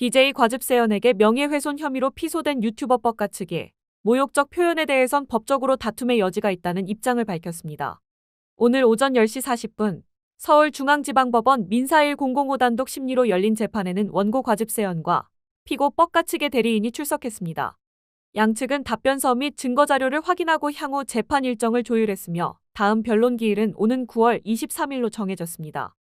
BJ 과즙세연에게 명예훼손 혐의로 피소된 유튜버 뻑가 측이 모욕적 표현에 대해선 법적으로 다툼의 여지가 있다는 입장을 밝혔습니다. 오늘 오전 10시 40분 서울중앙지방법원 민사1 005 단독 심리로 열린 재판에는 원고 과즙세연과 피고 뻑가 측의 대리인이 출석했습니다. 양측은 답변서 및 증거자료를 확인하고 향후 재판 일정을 조율했으며 다음 변론 기일은 오는 9월 23일로 정해졌습니다.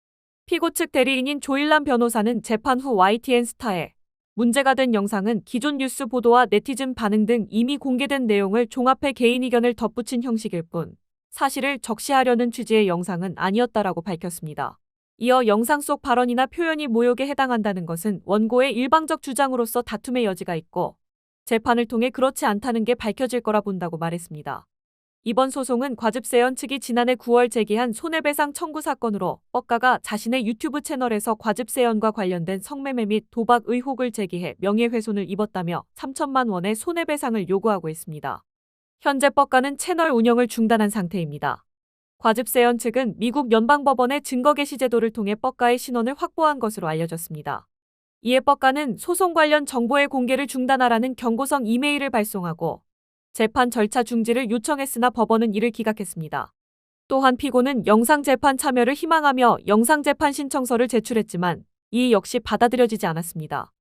피고 측 대리인인 조일남 변호사는 재판 후 YTN 스타에 문제가 된 영상은 기존 뉴스 보도와 네티즌 반응 등 이미 공개된 내용을 종합해 개인 의견을 덧붙인 형식일 뿐 사실을 적시하려는 취지의 영상은 아니었다라고 밝혔습니다. 이어 영상 속 발언이나 표현이 모욕에 해당한다는 것은 원고의 일방적 주장으로서 다툼의 여지가 있고 재판을 통해 그렇지 않다는 게 밝혀질 거라 본다고 말했습니다. 이번 소송은 과즙세연 측이 지난해 9월 제기한 손해배상 청구 사건으로 뻑가가 자신의 유튜브 채널에서 과즙세연과 관련된 성매매 및 도박 의혹을 제기해 명예훼손을 입었다며 3천만 원의 손해배상을 요구하고 있습니다. 현재 뻑가는 채널 운영을 중단한 상태입니다. 과즙세연 측은 미국 연방법원의 증거 게시 제도를 통해 뻑가의 신원을 확보한 것으로 알려졌습니다. 이에 뻑가는 소송 관련 정보의 공개를 중단하라는 경고성 이메일을 발송하고 재판 절차 중지를 요청했으나 법원은 이를 기각했습니다. 또한 피고는 영상 재판 참여를 희망하며 영상 재판 신청서를 제출했지만 이 역시 받아들여지지 않았습니다.